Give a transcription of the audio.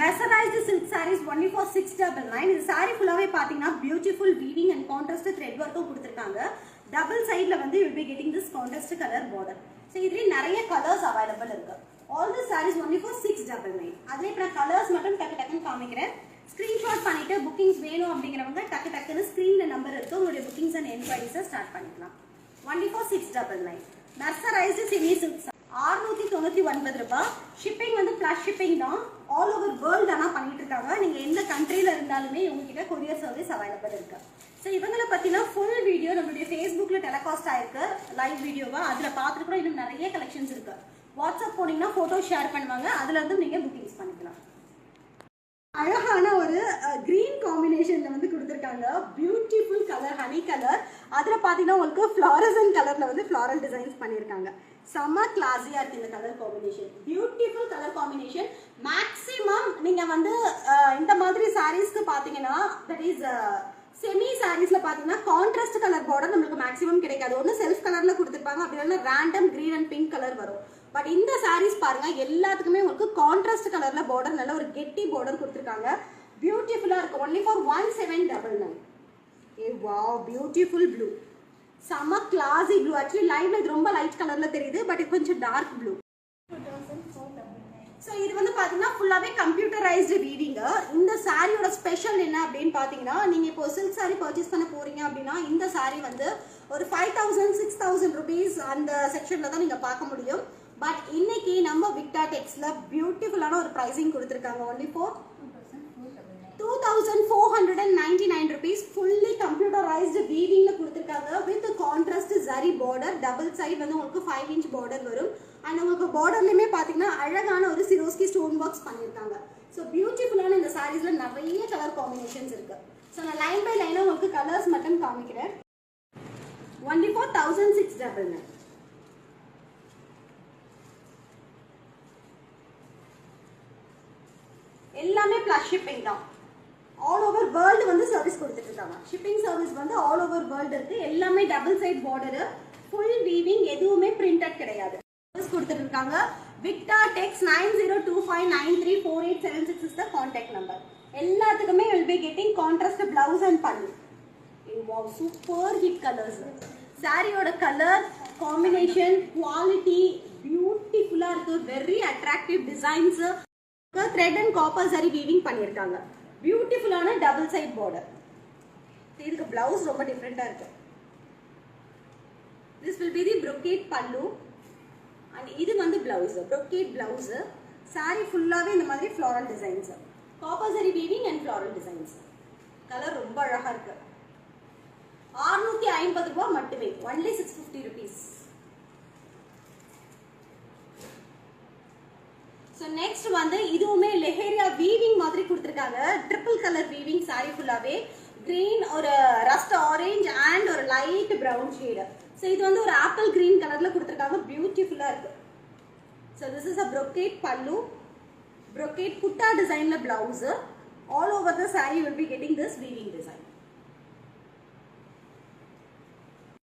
Mercerised silk saris only for six double nine இது சாரீ ஃபுல்லாகவே பார்த்தீங்கன்னா beautiful weaving and contrast thread ஒர்க்கும் கொடுத்துருக்காங்க. டபுள் சைடில் வந்து you be getting this contrast colour border so இதுலேயே நிறைய கலர்ஸ் அவைலபிள் இருக்கு. All the saris only for six double nine அதே இப்போ நான் கலர்ஸ் மட்டும் டக்கு டக்குன்னு காமிக்கிறேன். ஸ்க்ரீன்ஷாட் பண்ணிட்டு புக்கிங்ஸ் வேணும் அப்படிங்கிறவங்க டக்கு டக்குன்னு ஸ்க்ரீனில் நம்பர் இருக்கு உங்களுடைய புக்கிங்ஸ் அண்ட் என்கொயரிஸை ஸ்டார்ட் பண்ணிக்கலாம். Only for six double nine mercerised semi silk அறுநூத்தி தொண்ணூத்தி ஒன்பது ரூபாய் ஷிப்பிங் வந்து பிளஸ் ஷிப்பிங் தான். ஆல் ஓவர் வேர்ல்டு ஆனால் பண்ணிட்டு இருக்காங்க நீங்க எந்த கண்ட்ரில இருந்தாலுமே உங்ககிட்ட கொரியர் சர்வீஸ் அவைலபிள் இருக்கு. ஸோ இவங்களை பத்தினா ஃபுல் வீடியோ நம்மளுடைய ஃபேஸ்புக்ல டெலகாஸ்ட் ஆயிருக்கு. லைவ் வீடியோவா அதுல பார்த்துட்டு கூட இன்னும் நிறைய கலெக்ஷன்ஸ் இருக்கு. வாட்ஸ்அப் போனீங்கன்னா போட்டோ ஷேர் பண்ணுவாங்க. அதுல இருந்து நீங்க புக்கிங்ஸ் பண்ணிக்கலாம். அழகான ஒரு green colour beautiful colour honey colour அதில் பார்த்தீங்கன்னா உங்களுக்கு ஃப்ளாரசன் கலரில் வந்து ஃப்ளாரல் டிசைன்ஸ் பண்ணியிருக்காங்க செம்ம கிளாஸியாக இருக்குது இந்த colour combination beautiful colour combination maximum நீங்கள் வந்து இந்த மாதிரி சாரீஸ்க்கு பார்த்தீங்கன்னா தட் இஸ் செமி சாரீஸ்ல பாத்தீங்கன்னா கான்ட்ராஸ்ட் கலர் பார்டர் நம்மளுக்கு மேக்ஸிமம் கிடைக்காது. ஒன்று செல்ஃப் கலர்ல கொடுத்துருப்பாங்க அப்படி இல்லைன்னா random green and pink colour வரும். பட் இந்த சாரீஸ் பாருங்க எல்லாத்துக்குமே உங்களுக்கு கான்ட்ராஸ்ட் கலர்ல பார்டர் நல்ல ஒரு கெட்டி பார்டர் கொடுத்துருக்காங்க. பியூட்டிஃபுல்லாக இருக்கும் only for one seven double nine ஏ வா பியூட்டிஃபுல் ப்ளூ செம்ம கிளாசி ப்ளூ ஆக்சுவலி லைவ்ல இது ரொம்ப லைட் கலர்ல தெரியுது பட் இது கொஞ்சம் டார்க் ப்ளூ ஸோ இது வந்து பார்த்தீங்கன்னா ஃபுல்லாகவே கம்ப்யூட்டரைஸ்டு ரீடிங்கு இந்த சாரியோட ஸ்பெஷல் என்ன அப்படின்னு பார்த்தீங்கன்னா நீங்கள் இப்போ சில்க் சாரி பர்ச்சேஸ் பண்ண போகிறீங்க அப்படின்னா இந்த சாரி வந்து ஒரு five thousand six thousand rupees அந்த செக்ஷனில் தான் நீங்கள் பார்க்க முடியும். பட் இன்னைக்கு நம்ம விக்டா டெக்ஸில் பியூட்டிஃபுல்லான ஒரு ப்ரைஸிங் கொடுத்துருக்காங்க. Only four two thousand four hundred and ninety nine rupees fully computerised வீவிங்ல கொடுத்துருக்காங்க. With contrast zari border double side வந்து உங்களுக்கு ஃபைவ் இன்ச் பார்டர் வரும். அண்ட் உங்களுக்கு பார்டர்லையுமே பார்த்தீங்கன்னா அழகான ஒரு சிரோஸ்கி ஸ்டோன் ஒர்க்ஸ் பண்ணியிருக்காங்க. ஸோ பியூட்டிஃபுல்லான இந்த சாரீஸில் நிறைய கலர் காம்பினேஷன்ஸ் இருக்கு. ஸோ நான் லைன் பை லைனாக உங்களுக்கு கலர்ஸ் மட்டும் காமிக்கிறேன். Only four thousand six double nine எல்லாமே பிளஸ் ஷிப்பிங் தான். ஆல் ஓவர் வேர்ல்டு வந்து சர்வீஸ் கொடுத்துட்டு இருக்காங்க ஷிப்பிங் சர்வீஸ் வந்து ஆல் ஓவர் வேர்ல்டு இருக்கு. எல்லாமே double side border full weaving எதுவுமே பிரிண்டட் கிடையாது. சர்வீஸ் கொடுத்துட்டு இருக்காங்க Vikta Tex nine zero two five nine three four eight seven six is the contact number எல்லாத்துக்குமே will be getting contrast blouse and பண்ணு wow super hit colours சாரியோட colour combination quality பியூட்டிஃபுல்லாக இருக்கு. Very attractive designs thread and copper zari weaving பண்ணியிருக்காங்க. பியூட்டிஃபுல்லான double side border இதுக்கு blouse ரொம்ப டிஃப்ரெண்டாக இருக்கு this will be the brocade pallu and இது வந்து பிளவுஸ் ப்ரொக்கேட் பிளவுஸ் saree ஃபுல்லாகவே இந்த மாதிரி floral designs காப்பாசரி weaving and floral designs colour ரொம்ப அழகாக இருக்கு. ஆறுநூத்தி ஐம்பது ரூபாய் மட்டுமே. Only six fifty rupees so next வந்து இதுவுமே லெஹேரியா வீவிங் மாதிரி கொடுத்துருக்காங்க. ட்ரிபிள் கலர் வீவிங் சாரி ஃபுல்லாகவே கிரீன் ஒரு ரஸ்ட் ஆரேஞ்ச் அண்ட் ஒரு லைட் ப்ரௌன் ஷேடு ஸோ இது வந்து ஒரு ஆப்பிள் கிரீன் கலரில் கொடுத்துருக்காங்க. பியூட்டிஃபுல்லாக இருக்கு. So this is a brocade pallu brocade buta டிசைனில் blouse all over the sari will be getting this weaving design